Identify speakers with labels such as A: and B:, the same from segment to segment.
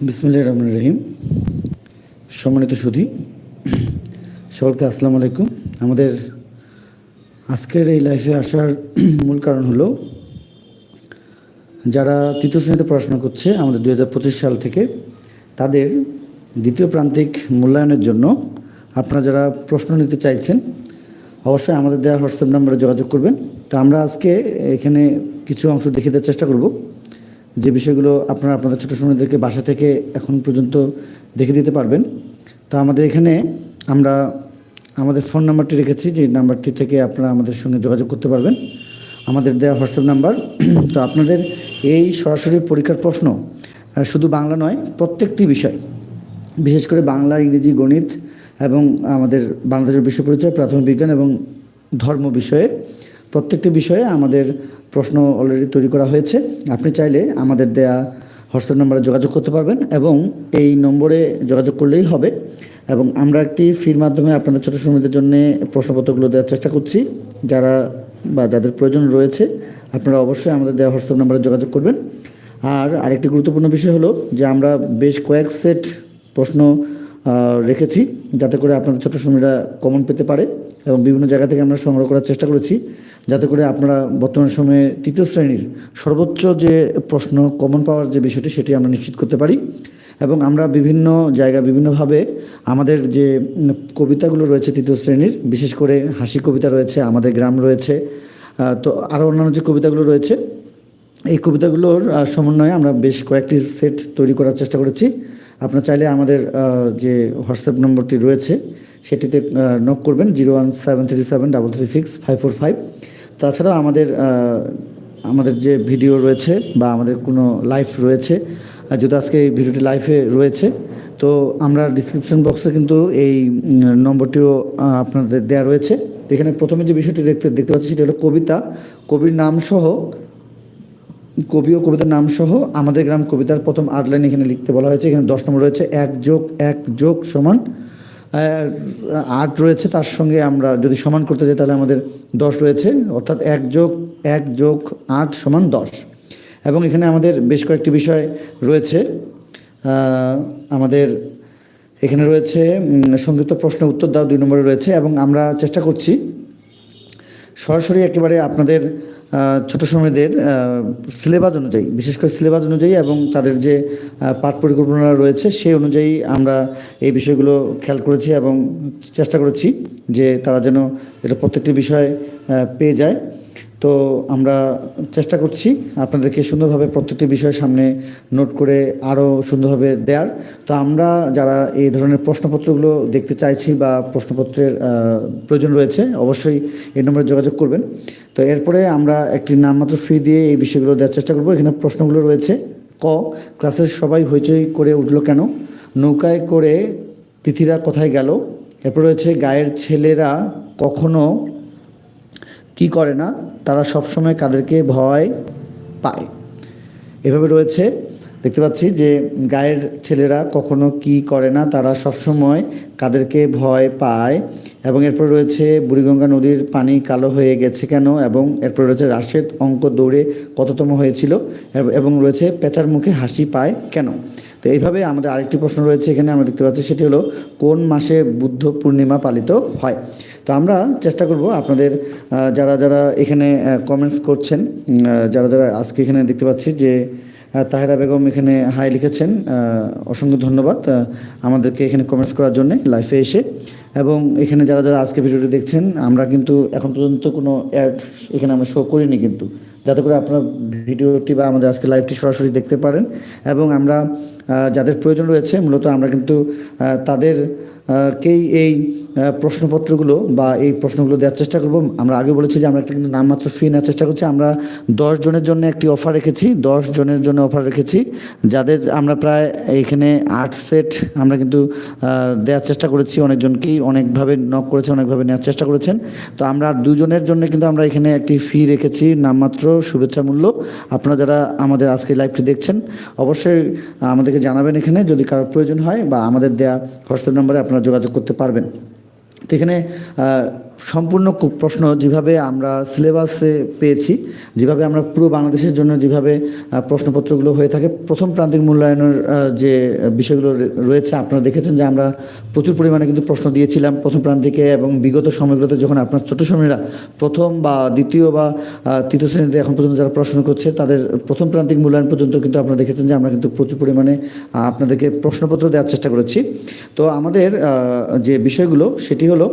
A: বিসমুল্লাহ রহমান রহিম। সম্মানিত সুধি, সকলকে আসসালামু আলাইকুম। আমাদের আজকের এই লাইফে আসার মূল কারণ হলো, যারা তৃতীয় শ্রেণীতে পড়াশোনা করছে আমাদের দু হাজার পঁচিশ সাল থেকে, তাদের দ্বিতীয় প্রান্তিক মূল্যায়নের জন্য আপনারা যারা প্রশ্ন নিতে চাইছেন, অবশ্যই আমাদের দেওয়া হোয়াটসঅ্যাপ নাম্বারে যোগাযোগ করবেন। তো আমরা আজকে এখানে কিছু অংশ দেওয়ার চেষ্টা করব। যে বিষয়গুলো আপনারা আপনাদের ছোটো সময়দেরকে বাসা থেকে এখন পর্যন্ত দেখে দিতে পারবেন। তো আমাদের এখানে আমরা আমাদের ফোন নাম্বারটি রেখেছি, যে নাম্বারটি থেকে আপনারা আমাদের সঙ্গে যোগাযোগ করতে পারবেন। আমাদের দেওয়া হোয়াটসঅ্যাপ নাম্বার। তো আপনাদের এই সরাসরি পরীক্ষার প্রশ্ন শুধু বাংলা নয়, প্রত্যেকটি বিষয়, বিশেষ করে বাংলা, ইংরেজি, গণিত এবং আমাদের বাংলাদেশের বিশ্ব পরিচয়, প্রাথমিক বিজ্ঞান এবং ধর্ম বিষয়ে প্রত্যেকটি বিষয়ে আমাদের প্রশ্ন অলরেডি তৈরি করা হয়েছে। আপনি চাইলে আমাদের দেয়া হোয়াটসঅ্যাপ নম্বরে যোগাযোগ করতে পারবেন এবং এই নম্বরে যোগাযোগ করলেই হবে। এবং আমরা একটি ফির মাধ্যমে আপনাদের ছোটো শ্রমিকদের জন্য প্রশ্নপত্রগুলো দেওয়ার চেষ্টা করছি। যারা বা যাদের প্রয়োজন রয়েছে, আপনারা অবশ্যই আমাদের দেওয়া হোয়াটসঅ্যাপ নম্বরে যোগাযোগ করবেন। আর আরেকটি গুরুত্বপূর্ণ বিষয় হলো যে আমরা বেশ কয়েক সেট প্রশ্ন রেখেছি যাতে করে আপনাদের ছোটো শ্রমিকরা কমন পেতে পারে এবং বিভিন্ন জায়গা থেকে আমরা সংগ্রহ করার চেষ্টা করেছি যাতে করে আপনারা বর্তমান সময়ে তৃতীয় শ্রেণির সর্বোচ্চ যে প্রশ্ন কমন পাওয়ার যে বিষয়টি সেটি আমরা নিশ্চিত করতে পারি এবং আমরা বিভিন্ন জায়গা বিভিন্নভাবে আমাদের যে কবিতাগুলো রয়েছে তৃতীয় শ্রেণির, বিশেষ করে হাসি কবিতা রয়েছে, আমাদের গ্রাম রয়েছে তো আরও অন্যান্য যে কবিতাগুলো রয়েছে, এই কবিতাগুলোর সমন্বয়ে আমরা বেশ কয়েকটি সেট তৈরি করার চেষ্টা করেছি। আপনারা চাইলে আমাদের যে হোয়াটসঅ্যাপ নম্বরটি রয়েছে, সেটিতে নক করবেন, zero one seven three seven double three six five four five. তাছাড়াও আমাদের আমাদের যে ভিডিও রয়েছে বা আমাদের কোনো লাইভ রয়েছে, আর যেহেতু আজকে এই ভিডিওটি লাইভে রয়েছে, তো আমরা ডিসক্রিপশন বক্সে কিন্তু এই নম্বরটিও আপনাদের দেওয়া রয়েছে। এখানে প্রথমে যে বিষয়টি দেখতে দেখতে পাচ্ছি সেটা হলো কবিতা। কবির নাম সহ কবি ও কবিতার নাম সহ আমাদের গ্রাম কবিতার প্রথম আট লাইন এখানে লিখতে বলা হয়েছে। এখানে দশ নম্বর রয়েছে, এক যোগ এক যোগ সমান আট রয়েছে। তার সঙ্গে আমরা যদি সমান করতে যাই তাহলে আমাদের দশ রয়েছে। অর্থাৎ এক যোগ এক যোগ আট সমান দশ। এবং এখানে আমাদের বেশ কয়েকটি বিষয় রয়েছে। আমাদের এখানে রয়েছে সংক্ষিপ্ত প্রশ্ন উত্তর দাও, দুই নম্বরে রয়েছে। এবং আমরা চেষ্টা করছি সরাসরি একেবারে আপনাদের ছোট সময়দের সিলেবাস অনুযায়ী, বিশেষ করে সিলেবাস অনুযায়ী এবং তাদের যে পাঠ পরিকল্পনা রয়েছে, সেই অনুযায়ী আমরা এই বিষয়গুলো খেয়াল করেছি এবং চেষ্টা করেছি যে তারা যেন এটা প্রত্যেকটি বিষয় পেয়ে যায়। তো আমরা চেষ্টা করছি আপনাদেরকে সুন্দরভাবে প্রত্যেকটি বিষয় সামনে নোট করে আরও সুন্দরভাবে দেওয়ার তো আমরা যারা এই ধরনের প্রশ্নপত্রগুলো দেখতে চাইছি বা প্রশ্নপত্রের প্রয়োজন রয়েছে, অবশ্যই এই নম্বরে যোগাযোগ করবেন। তো এরপরে আমরা একটি নামমাত্র ফি দিয়ে এই বিষয়গুলো দেওয়ার চেষ্টা করব। এখানে প্রশ্নগুলো রয়েছে। ক, ক্লাসের সবাই হইচই করে উঠল কেন? নৌকায় করে তিথিরা কোথায় গেল? এরপর রয়েছে, গায়ের ছেলেরা কখনো কি করে না, তারা সবসময় কাদেরকে ভয় পায়। এভাবে রয়েছে। দেখতে পাচ্ছি যে গায়ের ছেলেরা কখনো কি করে না, তারা সবসময় কাদেরকে ভয় পায় এবং এরপর রয়েছে বুড়িগঙ্গা নদীর পানি কালো হয়ে গেছে কেন এবং এরপর রয়েছে রাশেদ অঙ্ক দৌড়ে কততম হয়েছিল এবং রয়েছে পেঁচার মুখে হাসি পায় কেন? তো এইভাবে আমাদের আরেকটি প্রশ্ন রয়েছে এখানে আমরা দেখতে পাচ্ছি, সেটি হলো, কোন মাসে বুদ্ধ পূর্ণিমা পালিত হয়? তো আমরা চেষ্টা করব আপনাদের যারা যারা এখানে কমেন্টস করছেন যারা যারা আজকে এখানে দেখতে পাচ্ছি যে তাহেরা বেগম এখানে হাই লিখেছেন অসংখ্য ধন্যবাদ আমাদেরকে এখানে কমেন্টস করার জন্য লাইফে এসে। এবং এখানে যারা যারা আজকে ভিডিওটি দেখছেন, আমরা কিন্তু এখন পর্যন্ত কোনো অ্যাড এখানে আমরা শো করিনি কিন্তু। যাতে করে আপনার ভিডিওটি বা আমাদের আজকে লাইভটি সরাসরি দেখতে পারেন। এবং আমরা যাদের প্রয়োজন রয়েছে, মূলত আমরা কিন্তু তাদের কেই এই প্রশ্নপত্রগুলো বা এই প্রশ্নগুলো দেওয়ার চেষ্টা করব। আমরা আগে বলেছি যে আমরা একটা কিন্তু নামমাত্র ফি নেওয়ার চেষ্টা করছি। আমরা দশ জনের জন্য একটি অফার রেখেছি। দশ জনের জন্য অফার রেখেছি। যাদের আমরা প্রায় এইখানে আট সেট আমরা কিন্তু দেওয়ার চেষ্টা করেছি। অনেকজনকেই অনেকভাবে নক করেছে, অনেকভাবে নেওয়ার চেষ্টা করেছেন। তো আমরা দুজনের জন্য কিন্তু আমরা এখানে একটি ফি রেখেছি নামমাত্র শুভেচ্ছা মূল্য। আপনারা যারা আমাদের আজকে লাইভটি দেখছেন, অবশ্যই আমাদেরকে জানাবেন এখানে। যদি কারোর প্রয়োজন হয় বা আমাদের দেয়া হোয়াটসঅ্যাপ নাম্বারে আপনারা যোগাযোগ করতে পারবেন। তো এখানে সম্পূর্ণ প্রশ্ন যেভাবে আমরা সিলেবাসে পেয়েছি, যেভাবে আমরা পুরো বাংলাদেশের জন্য যেভাবে প্রশ্নপত্রগুলো হয়ে থাকে, প্রথম প্রান্তিক মূল্যায়নের যে বিষয়গুলো রয়েছে, আপনারা দেখেছেন যে আমরা প্রচুর পরিমাণে কিন্তু প্রশ্ন দিয়েছিলাম প্রথম প্রান্তিকে এবং বিগত সময়গুলোতে যখন আপনার ছোট সময়রা প্রথম বা দ্বিতীয় বা তৃতীয় শ্রেণীতে এখন পর্যন্ত যারা প্রশ্ন করছে, তাদের প্রথম প্রান্তিক মূল্যায়ন পর্যন্ত কিন্তু আপনারা দেখেছেন যে আমরা কিন্তু প্রচুর পরিমাণে আপনাদেরকে প্রশ্নপত্র দেওয়ার চেষ্টা করেছি। তো আমাদের যে বিষয়গুলো, সেটি হলো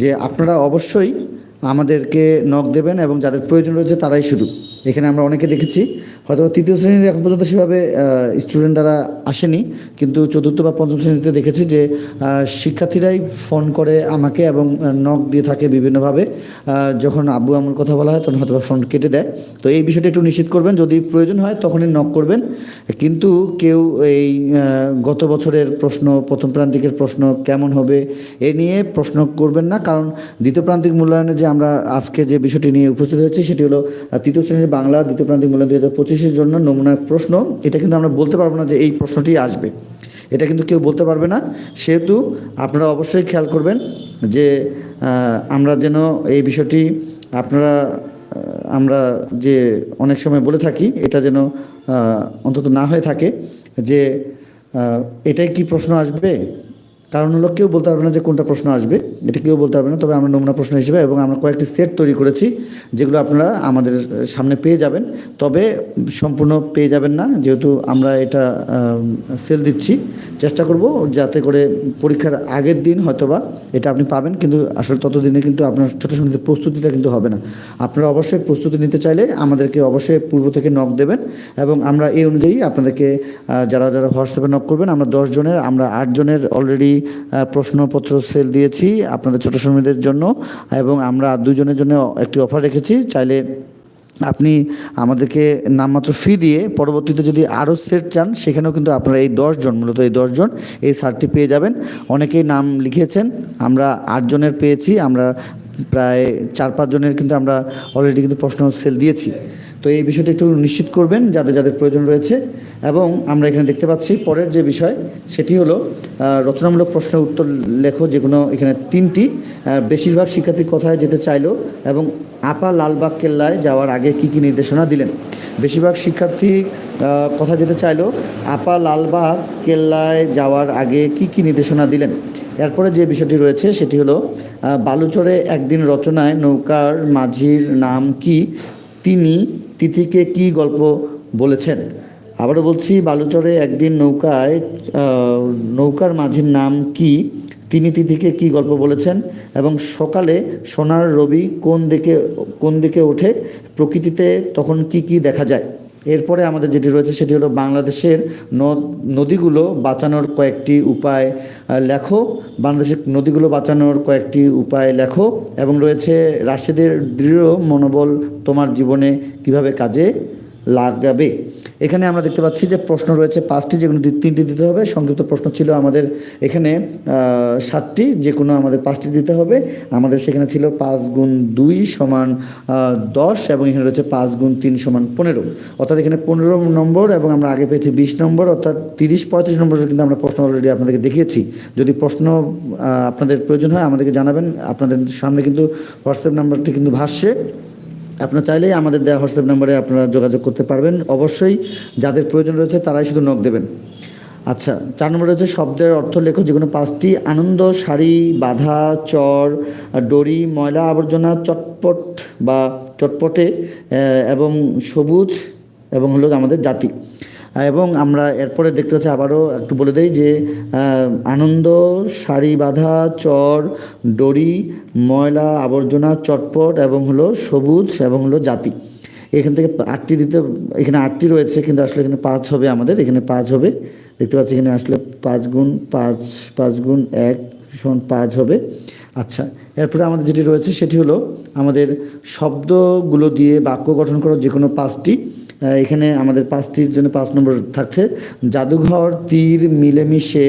A: যে আপনারা অবশ্যই আমাদেরকে নখ দেবেন এবং যাদের প্রয়োজন রয়েছে তারাই শুধু। এখানে আমরা অনেকে দেখেছি। হয়তো তৃতীয় শ্রেণির এখন পর্যন্ত সেভাবে স্টুডেন্ট দ্বারা আসেনি। কিন্তু চতুর্থ বা পঞ্চম শ্রেণীতে দেখেছি যে শিক্ষার্থীরাই ফোন করে আমাকে এবং নখ দিয়ে থাকে বিভিন্নভাবে। যখন আব্বু আমার কথা বলা হয়, তখন হয়তো ফোন কেটে দেয়। তো এই বিষয়টা একটু নিশ্চিত করবেন, যদি প্রয়োজন হয় তখনই নক করবেন। কিন্তু কেউ এই গত বছরের প্রশ্ন, প্রথম প্রান্তিকের প্রশ্ন কেমন হবে এ নিয়ে প্রশ্ন করবেন না। কারণ দ্বিতীয় প্রান্তিক মূল্যায়নে যে আমরা আজকে যে বিষয়টি নিয়ে উপস্থিত হয়েছি, সেটি হলো তৃতীয় শ্রেণির বাংলা দ্বিতীয় প্রান্তিক মূল্যায়ন দুই হাজার পঁচিশের জন্য নমুনার প্রশ্ন। এটা কিন্তু আমরা বলতে পারব না যে এই প্রশ্নটি আসবে। এটা কিন্তু কেউ বলতে পারবে না। সেহেতু আপনারা অবশ্যই খেয়াল করবেন যে আমরা যেন এই বিষয়টি আপনারা আমরা যে অনেক সময় বলে থাকি, এটা যেন অন্তত না হয়ে থাকে যে এটাই কি প্রশ্ন আসবে? কারণ হলো কেউ বলতে পারবে না যে কোনটা প্রশ্ন আসবে, এটা কেউ বলতে পারবে না, তবে আমরা নমুনা প্রশ্ন হিসেবে এবং আমরা কয়েকটি সেট তৈরি করেছি, যেগুলো আপনারা আমাদের সামনে পেয়ে যাবেন। তবে সম্পূর্ণ পেয়ে যাবেন না, যেহেতু আমরা এটা সেল দিচ্ছি। চেষ্টা করব যাতে করে পরীক্ষার আগের দিন হয়তোবা এটা আপনি পাবেন, কিন্তু আসলে ততদিনে কিন্তু আপনার ছোটো সঙ্গীতের প্রস্তুতিটা কিন্তু হবে না। আপনারা অবশ্যই প্রস্তুতি নিতে চাইলে আমাদেরকে অবশ্যই পূর্ব থেকে নক দেবেন এবং আমরা এই অনুযায়ী আপনাদেরকে যারা যারা হোয়াটসঅ্যাপে নক করবেন, আমরা দশ জনের, আমরা আটজনের অলরেডি প্রশ্নপত্র সেল দিয়েছি আপনাদের ছোটো শ্রমিকদের জন্য এবং আমরা দুজনের জন্য একটি অফার রেখেছি। চাইলে আপনি আমাদেরকে নামমাত্র ফি দিয়ে পরবর্তীতে যদি আরও সেট চান, সেখানেও কিন্তু আপনারা এই দশজন মূলত এই দশজন এই সারটি পেয়ে যাবেন। অনেকেই নাম লিখেছেন আমরা আটজনের পেয়েছি, আমরা প্রায় চার পাঁচজনের কিন্তু আমরা অলরেডি কিন্তু প্রশ্ন সেল দিয়েছি। তো এই বিষয়টা একটু নিশ্চিত করবেন, যাদের যাদের প্রয়োজন রয়েছে। এবং আমরা এখানে দেখতে পাচ্ছি, পরের যে বিষয়, সেটি হলো রচনামূলক প্রশ্নের উত্তর লেখো যেগুলো এখানে তিনটি। বেশিরভাগ শিক্ষার্থী কোথায় যেতে চাইলো এবং আপা লালবাগ কেল্লায় যাওয়ার আগে কি কি নির্দেশনা দিলেন? বেশিরভাগ শিক্ষার্থী কোথায় যেতে চাইলো? আপা লালবাগ কেল্লায় যাওয়ার আগে কি কি নির্দেশনা দিলেন? এরপরে যে বিষয়টি রয়েছে সেটি হলো বালুচরে একদিন রচনায় নৌকার মাঝির নাম কি? তিনি তিথিকে কি গল্প বলেছেন? আবারও বলছি, বালুচরে একদিন নৌকায় নৌকার মাঝির নাম কি? তিনি তিথিকে কি গল্প বলেছেন? এবং সকালে সোনার রবি কোন দিকে কোন দিকে ওঠে? প্রকৃতিতে তখন কি কি দেখা যায়? এরপরে আমাদের যেটি রয়েছে সেটি হলো বাংলাদেশের নদ, নদীগুলো বাঁচানোর কয়েকটি উপায় লেখো। বাংলাদেশের নদীগুলো বাঁচানোর কয়েকটি উপায় লেখো এবং রয়েছে রাশিদের দৃঢ় মনোবল তোমার জীবনে কীভাবে কাজে লাগাবে। এখানে আমরা দেখতে পাচ্ছি যে প্রশ্ন রয়েছে পাঁচটি, যেগুলো দি- তিনটি দিতে হবে। সংক্ষিপ্ত প্রশ্ন ছিল আমাদের এখানে সাতটি, যে কোনো আমাদের পাঁচটি দিতে হবে। আমাদের সেখানে ছিল পাঁচ গুণ দুই সমান দশ এবং এখানে রয়েছে পাঁচ গুণ তিন সমান পনেরো। অর্থাৎ এখানে পনেরো নম্বর এবং আমরা আগে পেয়েছি বিশ নম্বর, অর্থাৎ তিরিশ, পঁয়ত্রিশ নম্বর কিন্তু আমরা প্রশ্ন অলরেডি আপনাদেরকে দেখিয়েছি। যদি প্রশ্ন আপনাদের প্রয়োজন হয় আমাদেরকে জানাবেন। আপনাদের সামনে কিন্তু হোয়াটসঅ্যাপ নাম্বারটি কিন্তু ভাসছে। আপনারা চাইলেই আমাদের দেওয়া হোয়াটসঅ্যাপ নাম্বারে আপনারা যোগাযোগ করতে পারবেন। অবশ্যই যাদের প্রয়োজন রয়েছে তারাই শুধু নখ দেবেন। আচ্ছা চার নম্বর রয়েছে শব্দের অর্থ লেখো, যে কোনো পাঁচটি, আনন্দ, শাড়ি, বাধা, চর ডরি ময়লা, আবর্জনা, চটপট বা চটপটে এবং সবুজ, এবং হলো আমাদের জাতি। এবং আমরা এরপরে দেখতে পাচ্ছি আবারও একটু বলে দেই যে আনন্দ সারি বাঁধা, চর, দড়ি, ময়লা, আবর্জনা, চটপট এবং হলো সবুজ এবং হলো জাতি। এখান থেকে আটটি দিতে, এখানে আটটি রয়েছে কিন্তু আসলে এখানে পাঁচ হবে আমাদের। এখানে পাঁচ হবে। দেখতে পাচ্ছি এখানে আসলে পাঁচ গুণ পাঁচ পাঁচ গুণ এক সমান পাঁচ হবে। আচ্ছা এরপরে আমাদের যেটি রয়েছে সেটি হলো আমাদের শব্দগুলো দিয়ে বাক্য গঠন করার যে কোনো পাঁচটি। এখানে আমাদের পাঁচটির জন্য পাঁচ নম্বর থাকছে। জাদুঘর, তীর, মিলেমিশে,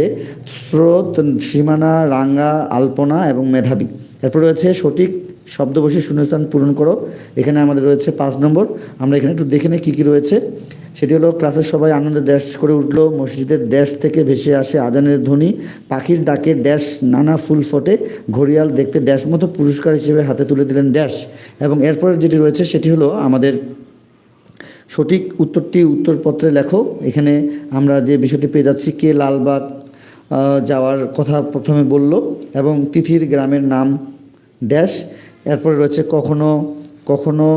A: স্রোত, সীমানা, রাঙ্গা, আলপনা এবং মেধাবী। এরপর রয়েছে সঠিক শব্দবশী শূন্যস্থান পূরণ করো। এখানে আমাদের রয়েছে পাঁচ নম্বর। আমরা এখানে একটু দেখে নিই কী কী রয়েছে। সেটি হলো, ক্লাসের সবাই আনন্দে ড্যাশ করে উঠল। মসজিদের ড্যাশ থেকে ভেসে আসে আজানের ধ্বনি। পাখির ডাকে ড্যাশ নানা ফুল ফোটে। ঘড়িয়াল দেখতে ড্যাশ মতো পুরস্কার হিসেবে হাতে তুলে দিলেন ড্যাশ এবং এরপর যেটি রয়েছে, সেটি হলো আমাদের সঠিক উত্তরটি উত্তরপত্রে লেখো। এখানে আমরা যে বিষয়টি পেয়ে যাচ্ছি, কে লালবাগ যাওয়ার কথা প্রথমে বলল এবং তিথির গ্রামের নাম ড্যাশ। এরপরে রয়েছে কখনো কখনো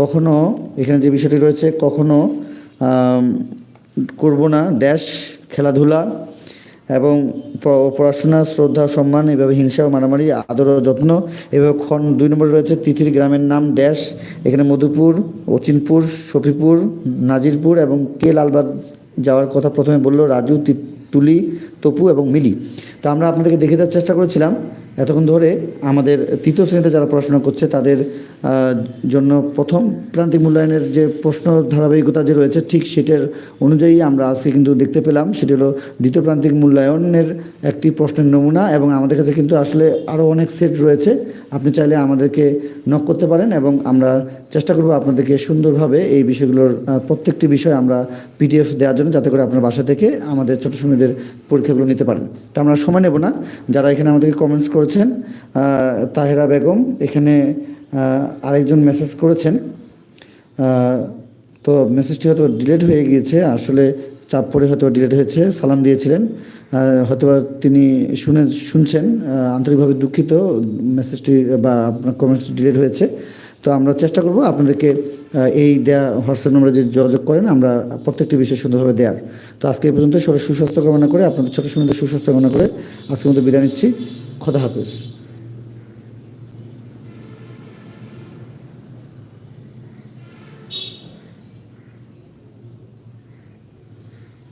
A: কখনো, এখানে যে বিষয়টি রয়েছে, কখনো করব না, ড্যাশ, খেলাধুলা এবং পড়াশোনা, শ্রদ্ধা, সম্মান, এভাবে হিংসা ও মারামারি, আদর ও যত্ন, এভাবে খন দুই নম্বরে রয়েছে তিথির গ্রামের নাম ড্যাশ, এখানে মধুপুর, অচিনপুর সফিপুর নাজিরপুর এবং কে লালবাগ যাওয়ার কথা প্রথমে বলল রাজু তুলি তপু এবং মিলি। তো আমরা আপনাদেরকে দেখে দেওয়ার চেষ্টা করেছিলাম। এতক্ষণ ধরে আমাদের তৃতীয় শ্রেণীতে যারা পড়াশোনা করছে, তাদের জন্য প্রথম প্রান্তিক মূল্যায়নের যে প্রশ্ন ধারাবাহিকতা যে রয়েছে, ঠিক সেটার অনুযায়ী আমরা আজকে কিন্তু দেখতে পেলাম। সেটি হলো দ্বিতীয় প্রান্তিক মূল্যায়নের একটি প্রশ্নের নমুনা এবং আমাদের কাছে কিন্তু আসলে আরও অনেক সেট রয়েছে। আপনি চাইলে আমাদেরকে নক করতে পারেন এবং আমরা চেষ্টা করব আপনাদেরকে সুন্দরভাবে এই বিষয়গুলোর প্রত্যেকটি বিষয় আমরা পিডিএফ দেওয়ার জন্য, যাতে করে আপনার বাসা থেকে আমাদের ছোটো শ্রেণীদের পরীক্ষাগুলো নিতে পারেন। তো আমরা সময় নেব না। যারা এখানে আমাদেরকে কমেন্টস করেছেন তাহেরা বেগম, এখানে আরেকজন মেসেজ করেছেন। তো মেসেজটি হয়তো ডিলেট হয়ে গিয়েছে, আসলে চাপ পড়ে হয়তো ডিলেট হয়েছে, সালাম দিয়েছিলেন। হয়তো তিনি শুনে, শুনছেন আন্তরিকভাবে দুঃখিত মেসেজটি বা আপনার কমেন্টস ডিলেট হয়েছে। তো আমরা চেষ্টা করব আপনাদেরকে এই দেয়া হোয়াটসঅ্যাপ নম্বরে যে যোগাযোগ করেন, আমরা প্রত্যেকটি বিষয় সুন্দরভাবে দেওয়ার তো আজকে এই পর্যন্ত সবাই সুস্বাস্থ্য কামনা করে, আপনাদের ছোটো সুন্দর সুস্বাস্থ্য কামনা করে আজকের মধ্যে বিদায় নিচ্ছি। খোদা হাফেজ।